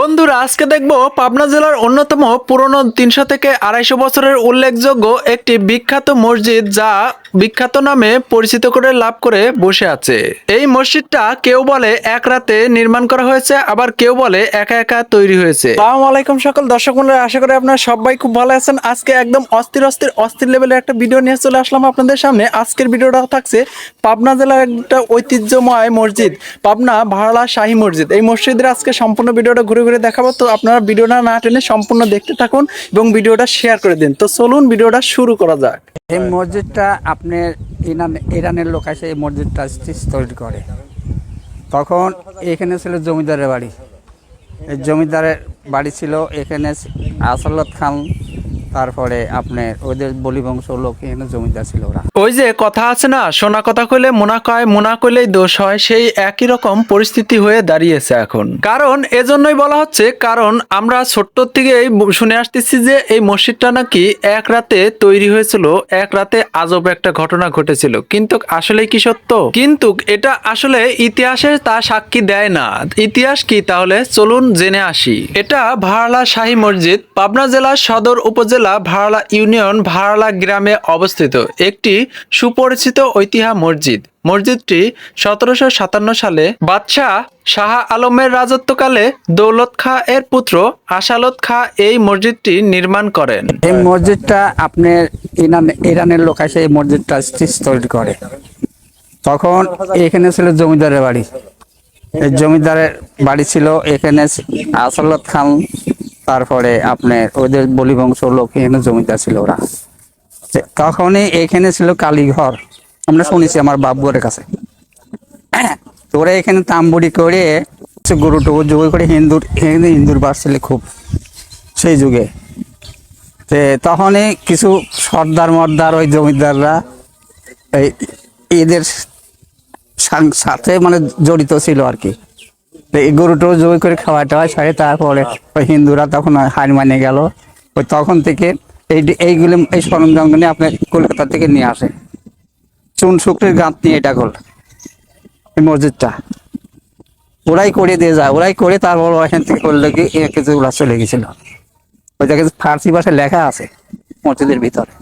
বন্ধুরা, আজকে দেখব পাবনা জেলার অন্যতম পুরনো তিনশো থেকে আড়াইশো বছরের উল্লেখযোগ্য একটি বিখ্যাত মসজিদ যা বিখ্যাত নামে পরিচিত করে লাভ করে বসে আছে। এই মসজিদটা কেউ বলে এক রাতে নির্মাণ করা হয়েছে আবার কেউ বলে একা একা তৈরি হয়েছে। আসসালামু আলাইকুম সকল দর্শক আশা করি আপনারা সবাই খুব ভালো আছেন। আজকে একদম অস্থির অস্থির অস্থির লেভেলের একটা ভিডিও নিয়ে চলে আসলাম আপনাদের সামনে। আজকের ভিডিওটা থাকছে পাবনা জেলার একটা ঐতিহ্যময় মসজিদ পাবনা ভাড়া শাহী মসজিদ। এই মসজিদের আজকে সম্পূর্ণ ভিডিওটা ঘুরে ঘুরে দেখাবো তো আপনারা ভিডিওটা না টেনে সম্পূর্ণ দেখতে থাকুন এবং ভিডিওটা শেয়ার করে দিন। তো চলুন ভিডিওটা শুরু করা যাক। এই মসজিদটা আপনার ইরান ইরানের লোক আসে এই মসজিদটা তৈরি করে। তখন এখানে ছিল জমিদারের বাড়ি। এই জমিদারের বাড়ি ছিল এখানে আসালত খান তারপরে আপনার ওদের বলি বংশ লোক এখানে জমিদার ছিল ওরা। ওই যে কথা আছে না, সোনা কথা কইলে মোনা কয় মোনা কইলেই দোষ হয়, সেই একই রকম পরিস্থিতি হয়ে দাঁড়িয়েছে এখন। কারণ এজন্যই বলা হচ্ছে, কারণ আমরা ছোট্ট থেকেই শুনে আসতেছি যে এই মসজিদটা নাকি এক রাতে তৈরি হয়েছিল, এক রাতে আজব একটা ঘটনা ঘটেছিল। কিন্তু আসলে কি সত্য? কিন্তু এটা আসলে ইতিহাসে তা সাক্ষী দেয় না। ইতিহাস কি? তাহলে চলুন জেনে আসি। এটা ভাড়লা শাহী মসজিদ, পাবনা জেলার সদর উপজেলা ভাড়লা ইউনিয়ন ভাড়লা গ্রামে অবস্থিত। একটি সুপরিচিত ঐতিহ্য মসজিদ। মসজিদটি সতেরোশো সাতান্ন সালে বাদশাহ শাহ আলমের রাজত্বকালে দৌলত খা এর পুত্র আশালত খা এই মসজিদটি নির্মাণ করেন। এই মসজিদটা আপনার ইরান, ইরানের লোক এসে এই মসজিদটা তৈরি করে। তখন এখানে ছিল জমিদারের বাড়ি। জমিদারের বাড়ি ছিল এখানে আসালত খান তারপরে আপনার ওদের বলি বংশ লোক এখানে জমিদার ছিল ওরা। তখনই এখানে ছিল কালীঘর। আমরা শুনেছি আমার বাবুরের কাছে। ওরা এখানে তাম্বুড়ি করে গরু টুকু জোগাড় করে হিন্দুর এখানে হিন্দুর বাস ছিল খুব সেই যুগে। তখনই কিছু সর্দার মর্দার ওই জমিদাররা এই এদের সাথে মানে জড়িত ছিল আর কি। গরুটো জমি করে খাওয়া টাওয়া সারে তারপরে ওই হিন্দুরা তখন হার মানে গেল। ওই তখন থেকে এই এইগুলো এই সরঞ্জামগুলি আপনার কলকাতা থেকে নিয়ে আসে। চুন শুক্রের গাঁত নিয়ে এটা করল এই মসজিদটা। ওরাই করে দিয়ে যায়, ওরাই করে তারপর ওখান থেকে করলে কি কিছুগুলো চলে গেছিল। ওই কিছু ফার্সি ভাষায় লেখা আছে মসজিদের ভিতরে।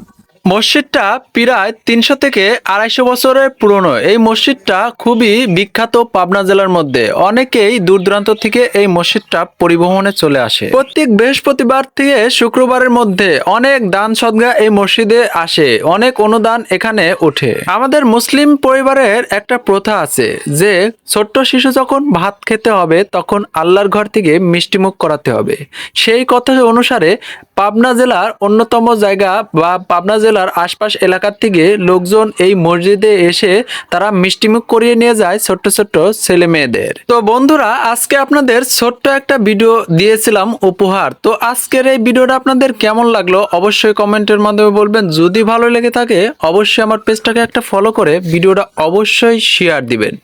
মসজিদটা প্রায় তিনশো থেকে আড়াইশো বছরের পুরনো। এই মসজিদটা খুবই বিখ্যাত পাবনা জেলার মধ্যে। অনেকেই দূর দূরান্ত থেকে এই মসজিদটা পরিবহনে চলে আসে। প্রত্যেক বৃহস্পতিবার থেকে শুক্রবারের মধ্যে অনেক দান সদ্গা এই মসজিদে আসে। অনেক অনুদান এখানে ওঠে। আমাদের মুসলিম পরিবারের একটা প্রথা আছে যে, ছোট্ট শিশু যখন ভাত খেতে হবে, তখন আল্লাহর ঘর থেকে মিষ্টিমুখ করাতে হবে। সেই কথা অনুসারে পাবনা জেলার অন্যতম জায়গা বা পাবনা জেলার আশপাশ এলাকার থেকে লোকজন এই মসজিদে এসে তারা মিষ্টিমুখ করিয়ে নিয়ে যায় ছোট্ট ছোট্ট ছেলে মেয়েদের তো বন্ধুরা, আজকে আপনাদের ছোট্ট একটা ভিডিও দিয়েছিলাম উপহার। তো আজকের এই ভিডিওটা আপনাদের কেমন লাগল অবশ্যই কমেন্টের মাধ্যমে বলবেন। যদি ভালো লেগে থাকে, অবশ্যই আমার পেজটাকে একটা ফলো করে ভিডিওটা অবশ্যই শেয়ার দিবেন।